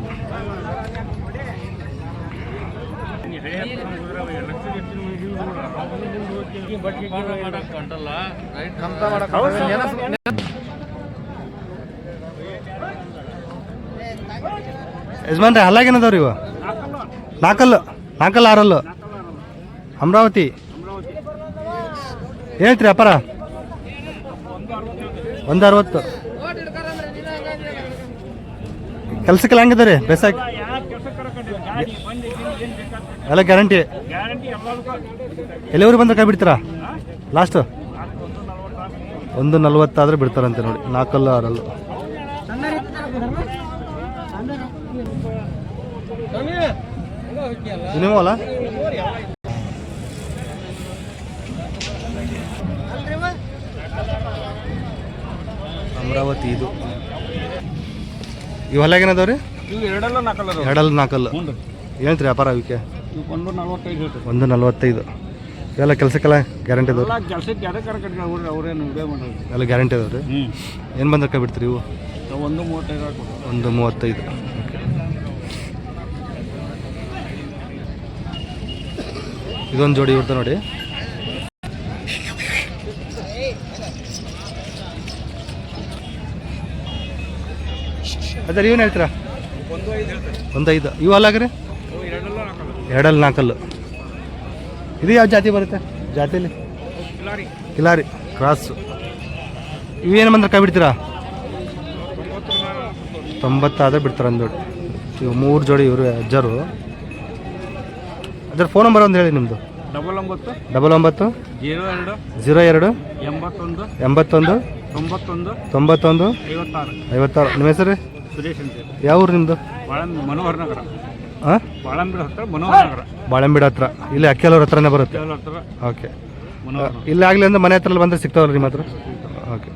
ಯಜಮಾನ್ರೆ ಹಲ್ಲಾಗೇನದವ್ರಿ ಇವ? ನಾಲ್ಕಲ್ಲು ನಾಲ್ಕಲ್ಲು ಆರಲ್ಲು. ಅಮರಾವತಿ. ಹೇಳ್ತೀರಿ ಅಪ್ಪಾರ ಒಂದು ಅರವತ್ತು ಕೆಲ್ಸಕ್ಕೆಲ್ಲ ಹೆಂಗಿದ್ದಾರೆ ಬೇಸಾಗಿ ಎಲ್ಲ ಗ್ಯಾರಂಟಿ. ಎಲ್ಲಿವರೆಗೆ ಬಂದ್ರೆ ಕೈ ಬಿಡ್ತೀರಾ ಲಾಸ್ಟು ಒಂದು ನಲ್ವತ್ತಾದ್ರೆ ಬಿಡ್ತಾರಂತೆ ನೋಡಿ, ನಾಲ್ಕಲ್ಲು ಆರಲ್ಲು. ನೀವು ಅಲ್ಲ ಅಮರಾವತಿ ಇದು. ಇವು ಏನದಾವ ಇವು ಎರಡಲ್ಲ ನಾಲ್ಕಲ್ಲ ಎರಡಲ್ಲ ನಾಲ್ಕಲ್ಲ ಹೇಳ್ತೀರಿ ವ್ಯಾಪಾರ ಅವಕ್ಕೆ ಒಂದು ನಲ್ವತ್ತೈದು ಎಲ್ಲ ಒಂದು ನಲ್ವತ್ತೈದು. ಇವೆಲ್ಲ ಕೆಲಸಕ್ಕೆಲ್ಲ ಗ್ಯಾರಂಟಿ ಅದಾವ ಎಲ್ಲ ಕೆಲಸಕ್ಕೆ ಯಾರೇ ಕರ್ಕೊಂಡು ಅವ್ರು ಅವ್ರೇನು ಇದೇ ಮಾಡೋದು ಎಲ್ಲ ಗ್ಯಾರಂಟಿ ಅದಾವ ರೀ ಏನು ಬಂದ್ರೆ ಕೈ ಬಿಡ್ತೀರಿ ಇವು? ಒಂದು ಮೂವತ್ತೈದು ಒಂದು ಮೂವತ್ತೈದು. ಇದೊಂದು ಜೋಡಿ ಇವ್ರದ್ದು ನೋಡಿ. ಅದೇ ಏನು ಹೇಳ್ತೀರಾ? ಒಂದು ಐದು ಹೇಳ್ತಾರೆ ಇವು ಅಲ್ಲಾಗ್ರಿ ಎರಡೆಲ್ಲ ನಾಲ್ಕಲ್ಲ. ಇದು ಯಾವ ಜಾತಿ ಬರುತ್ತೆ? ಜಾತಿಲಿ? ಕಿಲಾರಿ. ಕ್ರಾಸು ಇವೇನು ಬಂದ್ರೆ ಕೈ ಬಿಡ್ತೀರಾ ತೊಂಬತ್ತಾದ್ರೆ ಬಿಡ್ತಾರೆ ಅಂದು ಇವು ಮೂರು ಜೋಡಿ ಇವರು ಅಜ್ಜರು. ಅದ್ರ ಫೋನ್ ನಂಬರ್ ಒಂದು ಹೇಳಿ ನಿಮ್ಮದು ಡಬಲ್ ಒಂಬತ್ತು ಡಬಲ್ ಒಂಬತ್ತು ಜೀರೋ ಎರಡು ಜೀರೋ ಎರಡು ಎಂಬತ್ತೊಂದು ಎಂಬತ್ತೊಂದು ತೊಂಬತ್ತೊಂದು ತೊಂಬತ್ತೊಂದು ಐವತ್ತಾರು. ಐವತ್ತಾರು. ನಿಮ್ಮ ಹೆಸರು? ಸುರೇಶ್ ಯಾವ ಊರು ನಿಮ್ಮದು ಮನೋಹರ್ ನಗರ. ಹಾಂ ಬಾಳಂಬಿಡ ಹತ್ರ ಮನೋಹರ್ ನಗರ. ಬಾಳೆಂಬಿಡ ಹತ್ರ. ಇಲ್ಲಿ ಅಕ್ಕೆಲ್ಲವ್ರ ಹತ್ರನೇ ಬರುತ್ತೆ. ಕೇವಲ ಹತ್ರ ಓಕೆ. ಮನೋಹರ್ ನಗರ. ಇಲ್ಲಿ ಆಗಲಿ ಅಂದ್ರೆ ಮನೆ ಹತ್ರ ಬಂದರೆ ಸಿಗ್ತಾವಲ್ಲ ನಿಮ್ಮ ಹತ್ರ? ಓಕೆ.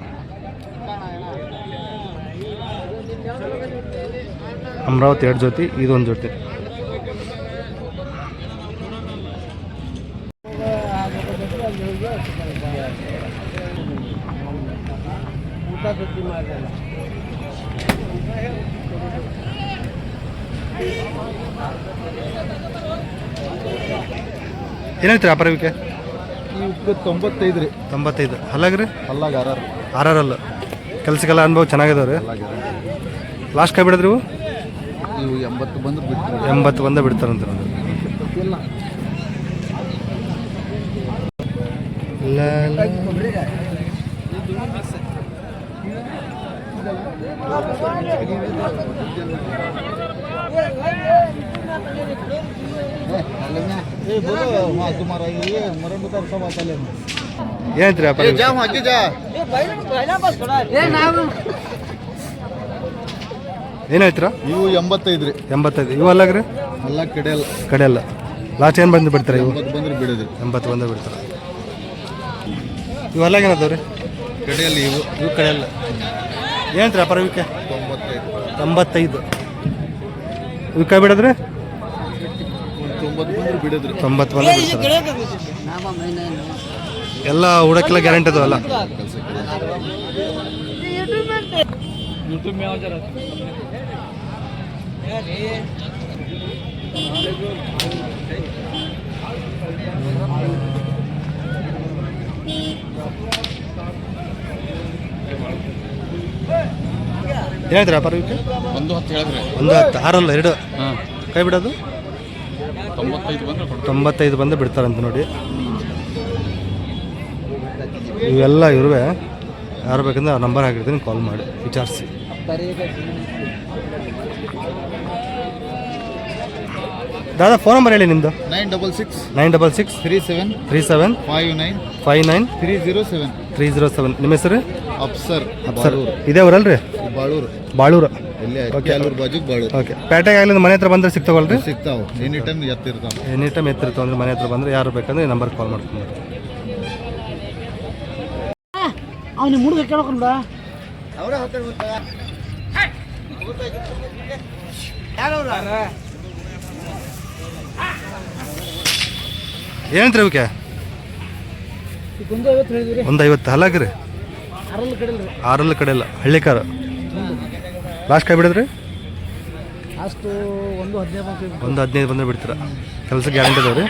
ಅಮರಾವತಿ ಎರಡು ಜೊತೆ ಇದೊಂದು ಜೊತೆ ಏನಾಯ್ತು ರೀ ಅಪರವಿಕೆ ತೊಂಬತ್ತೈದು ರೀ ತೊಂಬತ್ತೈದು. ಅಲ್ಲಾಗ್ರಿ? ಅಲ್ಲಾಗ ಆರಾರು. ಆರಾರಲ್ಲ. ಕೆಲಸಕ್ಕೆಲ್ಲ ಅನುಭವ ಚೆನ್ನಾಗಿದಾವೆ ಲಾಸ್ಟ್ ಕೈ ಬಿಡಿದ್ರಿ ಇವು? ಇವು ಎಂಬತ್ತು ಬಂದು ಬಿಟ್ಟು ಎಂಬತ್ತು ಬಂದ ಬಿಡ್ತಾರಂತ ए ಏನ್ರಿ ಅಪ್ಪ ಜಾ ಇವು ಎಂಬತ್ತೈದು ರೀ. ಎಂಬತ್ತೈದು. ಇವು ಕಡೆಯಲ್ಲ ಕಡೆಯಲ್ಲ ಲಾಸ್ಟ್ ಏನು ಬಂದು ಬಿಡ್ತಾರೆ ಇವು? ಬಂದ್ರೆ ಬಿಡೋದು. ಎಂಬತ್ತು ಬಂದು ಬಿಡ್ತಾರೆ? ಇವು ಅಲ್ಲಾಗ ಕಡೆಯಲ್ಲ ಇವು. ಇವು ಕಡೆಯಲ್ಲ ಏನಂತೀರ ಅಪರ ಇವಕ್ಕೆ ತೊಂಬತ್ತೈದು. ತೊಂಬತ್ತೈದು. ಇವಕ್ಕೆ ಬಿಡದ್ರಿ? ಎಲ್ಲ ಹುಡಕ್ಕೆಲ್ಲ ಗ್ಯಾರಂಟಿ ಅದಲ್ಲ ಅಲ್ಲ? ಹೇಳಿದ್ರಾ ಪರ್ವಕ್ಕೆ ಒಂದು ಹತ್ತು ಹೇಳಿದ್ರೆ. ಒಂದು ಹತ್ತು ಆರಲ್ಲ ಎರಡು. ಕೈ ಬಿಡೋದು? ತೊಂಬತ್ತೈದು ಬಂದು ಬಿಡ್ತಾರಂತ ನೋಡಿ. ಇವೆಲ್ಲ ಇರುವೆ. ಯಾರು ಬೇಕಂದ್ರೆ ಆ ನಂಬರ್ ಹಾಕಿರ್ತೀನಿ ಕಾಲ್ ಮಾಡಿ ವಿಚಾರಿಸಿ. ದಾದಾ ಫೋನ್ ನಂಬರ್ ಹೇಳಿ ನಿಮ್ಮದು nine double six nine double six three seven three seven five nine five nine three zero seven. Three zero seven. ನಿಮ್ಮ ಹೆಸರು? ಅಪ್ಸರ್ ಅಪ್ಸರ್. ಇದೇ ಅವರಲ್ರಿ ಬಾಳೂರು. ಬಾಳೂರು. ಕ್ಯಾಲೂರು ಓಕೆ ಪೇಟೆಗೆ ಆಗಲಿ ಮನೆ ಹತ್ರ ಬಂದರೆ ಸಿಗ್ತಾವಲ್ರಿ? ಸಿಗ್ತಾವ. ಎನಿ ಟೈಮ್ ಎತ್ತಿರ್ತಾವ. ಎನಿ ಟೈಮ್ ಎತ್ತಿರ್ತಾವ ಅಂದ್ರೆ ಮನೆ ಹತ್ರ ಬಂದರೆ ಯಾರು ಬೇಕಂದ್ರೆ ನಂಬರ್ ಕಾಲ್ ಮಾಡ್ತೀನಿ ಅವನಿಗೆ ಅವರ ಏನಂತ್ರಿ ಅವಕ್ಕೆ? ಒಂದು ಐವತ್ತು. ಹಲಾಕ್ರಿ ಹಲಾಗ್ರಿ ಆರಲ್ಲ ಕಡೆ ಇಲ್ಲ. ಹಳ್ಳಿಕಾರ. ಲಾಸ್ಟ್ ಕಾಯಿ ಬಿಡಿದ್ರಿ? ಅಷ್ಟು ಒಂದು ಹದಿನೈದು ಒಂದು ಹದಿನೈದು ಬಂದರೆ ಬಿಡ್ತೀರಾ? ಕೆಲಸ ಗ್ಯಾರಂಟಿ ಅದಾವ ರೀ?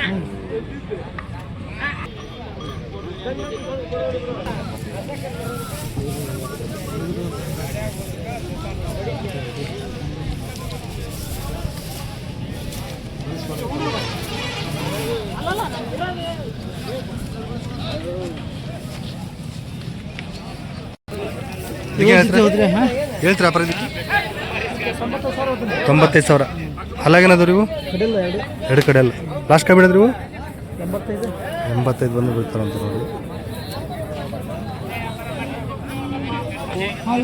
ಹೇಳ್ತೀರಾ ವ್ಯಾಪಾರ ಇದಕ್ಕೆ ತೊಂಬತ್ತೈದು ಸಾವಿರ. ಅಲ್ಲಾಗೇನದು ಇವು? ಎರಡು ಕಡೆ ಅಲ್ಲ ಲಾಸ್ಟ್ ಕೈ ಬಿಡಿದ್ರಿ ಇವು? ಎಂಬತ್ತೈದು ಬಂದು ಬಿಡ್ತಾರಂತ ನೋಡಿ ಇವು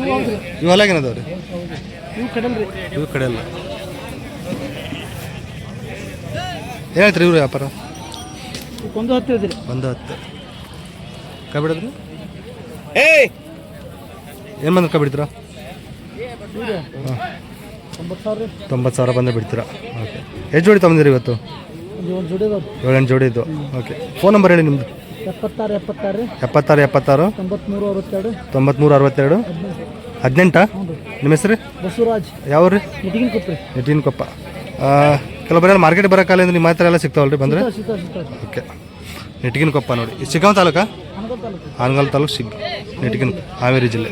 ಹೌದ್ರಿ ಇವು ಕಡೆ ಅಲ್ಲ ಹೇಳ್ತೀರಿ ಇವ್ರು ವ್ಯಾಪಾರ? ಒಂದು ಹತ್ತು. ಇದ್ರಿ ಒಂದು ಹತ್ತು ಕೈ ಬಿಡಿದ್ರಿ? ಏನು ಬಂದ್ರೆ ಕೈ ತೊಂಬತ್ತು ಸಾವಿರ ಬಂದೇ ಬಿಡ್ತೀರಾ? ಓಕೆ ಎಷ್ಟು ಜೋಡಿ ತೊಗೊಂಡಿರಿ ಇವತ್ತು? ಏಳೆಂಟು ಜೋಡಿ ಇದ್ದು ಓಕೆ ಫೋನ್ ನಂಬರ್ ಹೇಳಿ ನಿಮ್ದು. ಎಪ್ಪತ್ತಾರು ಎಪ್ಪತ್ತಾರು. ಎಪ್ಪತ್ತಾರು ಎಪ್ಪತ್ತಾರು. ತೊಂಬತ್ಮೂರು ಅರವತ್ತೆರಡು. ತೊಂಬತ್ಮೂರು ಅರವತ್ತೆರಡು. ಹದಿನೆಂಟಾ? ನಿಮ್ಮ ಹೆಸರು? ಬಸವರಾಜ್. ಯಾವ ರೀ ನಿಟಿನ್ ಕೊಪ್ಪ ನೆಟ್ಟಿನ ಕೊಪ್ಪ ಕೆಲವೊಬ್ಬರೆಲ್ಲ ಮಾರ್ಕೆಟ್ ಬರೋಕಾಲ ಅಂದ್ರೆ ನಿಮ್ಮ ಹತ್ರ ಎಲ್ಲ ಸಿಗ್ತಾವಲ್ಲ ರೀ ಬಂದರೆ ಓಕೆ ನಿಟಿಗಿನ ಕೊಪ್ಪ ನೋಡಿ. ಸಿಗಾವ್ ತಾಲೂಕು? ಹಾನಗಲ್ ತಾಲೂಕು. ಸಿಗ್ ನಿಟಿಗಿನ ಹಾವೇರಿ ಜಿಲ್ಲೆ.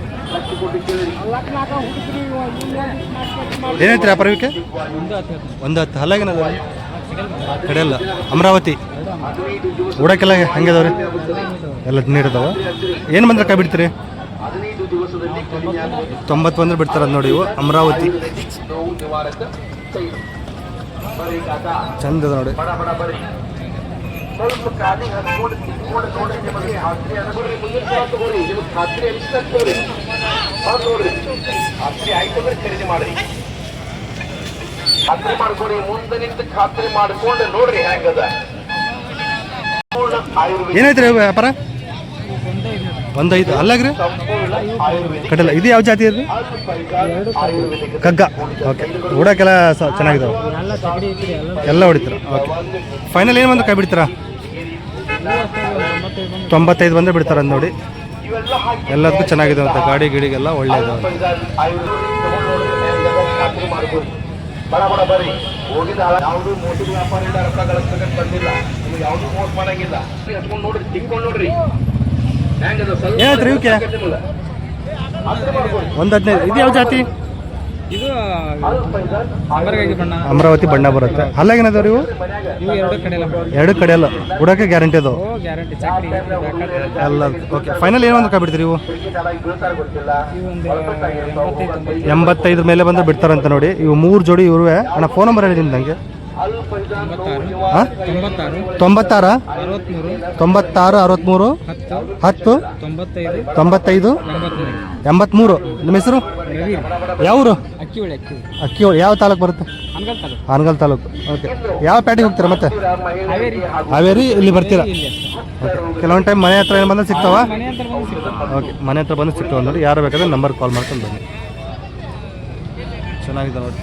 ಹಚ್ಚಿಕೊಂಡು ಅಪರ್ವಿಕೆ ಒಂದು ಹತ್ತು ಹಲ್ಲಾಗೇನದ ಕಡೆಯಲ್ಲ ಅಮರಾವತಿ. ಊಡಕ್ಕೆಲ್ಲ ಹಂಗದವ್ರಿ ಎಲ್ಲ ನೀಡಿದವ ಏನು ಬಂದ್ರೆ ಕೈ ಬಿಡ್ತೀರಿ? ತೊಂಬತ್ತು ಬಂದ್ರೆ ಬಿಡ್ತಾರೆ ನೋಡಿ ಇವು. ಅಮರಾವತಿ. ಚಂದ ನೋಡಿ. ಬಡ ತಿನ್ಕೊಂಡು ನೋಡ್ರಿ. ಬಂದು ಖರೀದಿ ಮಾಡ್ರಿ. ಖಾತ್ರಿ ಮಾಡ್ಕೊಡಿ ಮುಂದೆ ನಿಂತು ಖಾತ್ರಿ ಮಾಡ್ಕೊಂಡು ನೋಡ್ರಿ ಹೆಂಗದ. ಏನೈತ್ರಿ ವ್ಯಾಪಾರ? ಒಂದೈದು. ಅಲ್ಲಾಗ್ರಿ ಕಟ್ಟಲ್ಲ ಇದು ಯಾವ ಜಾತಿ ಇರ್ರಿ ಕಗ್ಗ. ಓಕೆ. ಓಡಕ್ಕೆಲ್ಲ ಚೆನ್ನಾಗಿದಾವೆ. ಎಲ್ಲ ಹೊಡಿತೀರ. ಓಕೆ. ಫೈನಲ್ ಏನು ಬಂದ್ರೆ ಕೈ ಬಿಡ್ತೀರಾ? ತೊಂಬತ್ತೈದು ಬಂದರೆ ಬಿಡ್ತಾರ ನೋಡಿ. ಎಲ್ಲದಕ್ಕೂ ಚೆನ್ನಾಗಿದೆ ಅಂತ ಗಾಡಿ ಗಿಡಿಗೆಲ್ಲ ಒಳ್ಳೇದು ಒಂದ್ ಮಾಡ್ಕೊಳ್ಳಿ ಬಡ ಬಡ ಬರ್ರಿ ಹೋಗಿದ ಯಾವುದು ಮೋಸದ ವ್ಯಾಪಾರ ಇಲ್ಲ ರೊಕ್ಕ ಗಳಿಸ್ಬೇಕಂತ ಬಂದಿಲ್ಲ ನಿಮ್ಗೆ ಯಾವುದು ಮೋಸ ಮಾಡಂಗಿಲ್ಲ ಹಚ್ಕೊಂಡು ನೋಡ್ರಿ ತಿಕ್ಕೊಂಡು ನೋಡ್ರಿ ಹೆಂಗದ ಸ್ವಲ್ಪ ಏನಾಯ್ತು ರೀ ಇವಕ್ಕೆ? ನಿಮ್ಮಲ್ಲ. ಖಾತ್ರಿ ಒಂದು ಹದಿನೈದು ಇದು ಯಾವ ಜಾತಿ ಇದು ಬಣ್ಣ. ಅಮರಾವತಿ ಬಣ್ಣ ಬರುತ್ತೆ. ಅಲ್ಲಾಗೇನದಾವ್ರಿ ಇವು? ಇವು ಎರಡು ಕಡೆ ಎಲ್ಲ ಎರಡು ಕಡೆ ಅಲ್ಲ ಉಡಕ್ಕೆ ಗ್ಯಾರಂಟಿ ಅದು. ಗ್ಯಾರಂಟಿ. ಎಲ್ಲ ಓಕೆ. ಫೈನಲ್ ಏನು ಒಂದು ಕಾಬಿಡ್ತೀರಿ ಇವು? ಎಂಬತ್ತೈದು ಮೇಲೆ ಬಂದು ಬಿಡ್ತಾರಂತ ನೋಡಿ. ಇವು ಮೂರು ಜೋಡಿ ಇರುವೆ. ಅಣ್ಣ ಫೋನ್ ನಂಬರ್ ಹೇಳಿ ನಿಮ್ದು ನನಗೆ ತೊಂಬತ್ತಾರು. ತೊಂಬತ್ತಾರ? ಅರವತ್ತ್ಮೂರು ಹತ್ತು. ತೊಂಬತ್ತೈದು. ಎಂಬತ್ಮೂರು. ಎಂಬತ್ತ್ಮೂರು ನಿಮ್ಮ ಹೆಸರು? ಯಾವ ಯಾವೂರು? ಅಕ್ಕಿ ಹೊಳೆ ಅಕ್ಕಿ ಯಾವ ತಾಲೂಕು ಬರುತ್ತೆ? ಹನಗಲ್ ತಾಲೂಕು. ಹಾನಗಲ್ ತಾಲೂಕು. ಓಕೆ. ಯಾವ ಪ್ಯಾಟಿಗೆ ಹೋಗ್ತೀರಾ ಮತ್ತೆ? ಹಾವೇರಿ. ಇಲ್ಲಿ ಬರ್ತೀರಾ? ಇಲ್ಲಿ ಅಷ್ಟೇ ಓಕೆ. ಕೆಲವೊಂದು ಟೈಮ್ ಮನೆ ಹತ್ರ ಏನು ಬಂದ್ರೆ ಸಿಗ್ತಾವ? ಮನೆ ಅಂತ ಬಂದು ಸಿಗ್ತದೆ ಓಕೆ. ಮನೆ ಹತ್ರ ಬಂದು ಸಿಗ್ತಾವ ನೋಡಿ ಯಾರು ಬೇಕಾದ್ರೆ ನಂಬರ್ ಕಾಲ್ ಮಾಡ್ಕೊಂಡು ಬನ್ನಿ. ಚೆನ್ನಾಗಿದೆ ನೋಡಿ.